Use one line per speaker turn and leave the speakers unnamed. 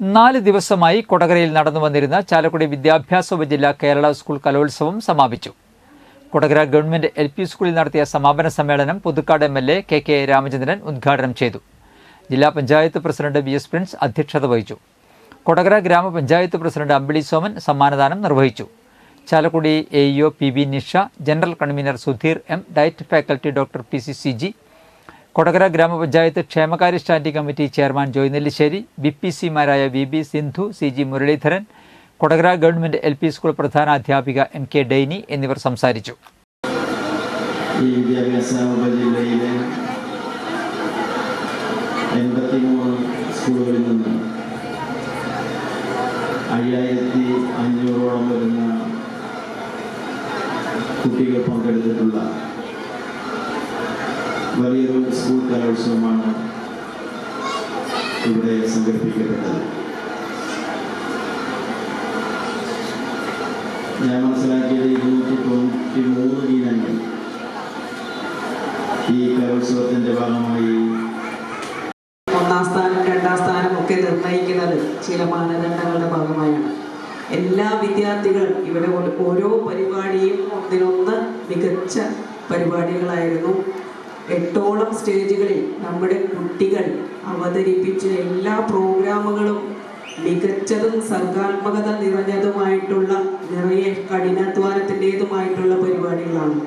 നാല് ദിവസമായി കൊടകരയിൽ നടന്നു വന്നിരുന്ന ചാലക്കുടി വിദ്യാഭ്യാസ ഉപജില്ല കേരള സ്കൂൾ കലോത്സവം സമാപിച്ചു. കൊടകര ഗവൺമെന്റ് എൽ പി സ്കൂളിൽ നടത്തിയ സമാപന സമ്മേളനം Puthukkad M L A K K Ramachandran ഉദ്ഘാടനം ചെയ്തു. ജില്ലാ panchayat president B S Prince അധ്യക്ഷത വഹിച്ചു. കൊടകര ഗ്രാമപഞ്ചായത്ത് പ്രസിഡന്റ് അമ്പിളി സോമൻ സമ്മാനദാനം നിർവഹിച്ചു. Chalakudy A E O P B Nisha general convener Sudheer M DIET faculty doctor P C C G Kodakara ഗ്രാമപഞ്ചായത്ത് ക്ഷേമകാര്യ standing committee chairman Joy Nellissery B P സിമാരായ V B Sindhu C G Muraleedharan Kodakara government L P school പ്രധാന അധ്യാപിക M K Dainy എന്നിവർ സംസാരിച്ചു.
ഈ വിദ്യാഭ്യാസ ഉപജില്ലയിലെ എൺപത്തിമൂന്ന് സ്കൂളുകളിൽ നിന്ന് അയ്യായിരത്തി അഞ്ഞൂറോളം വരുന്ന കുട്ടികൾ പങ്കെടുത്തിട്ടുള്ള വലിയൊരു സ്കൂൾ കലോത്സവമാണ് ഇവിടെ സംഘടിപ്പിക്കപ്പെട്ടത്. ഞാൻ മനസ്സിലാക്കിയത് ഇരുന്നൂറ്റി തൊണ്ണൂറ്റി മൂന്ന് ഇനങ്ങൾ ഈ കലോത്സവത്തിന്റെ ഭാഗമായി
ഒന്നാം സ്ഥാനം രണ്ടാം സ്ഥാനം ഒക്കെ നിർണയിക്കുന്നത് ചില മാനദണ്ഡങ്ങളുടെ ഭാഗമായാണ്. എല്ലാ വിദ്യാർത്ഥികളും ഇവിടെ ഓരോ പരിപാടിയും ഒന്നിനൊന്ന് മികച്ച പരിപാടികളായിരുന്നു. എട്ടോളം സ്റ്റേജുകളിൽ നമ്മുടെ കുട്ടികൾ അവതരിപ്പിച്ച എല്ലാ പ്രോഗ്രാമുകളും മികച്ചതും സർഗാത്മകത നിറഞ്ഞതുമായിട്ടുള്ള നിറയെ കഠിനാധ്വാനത്തിന്റെതുമായിട്ടുള്ള പരിപാടികളാണ്.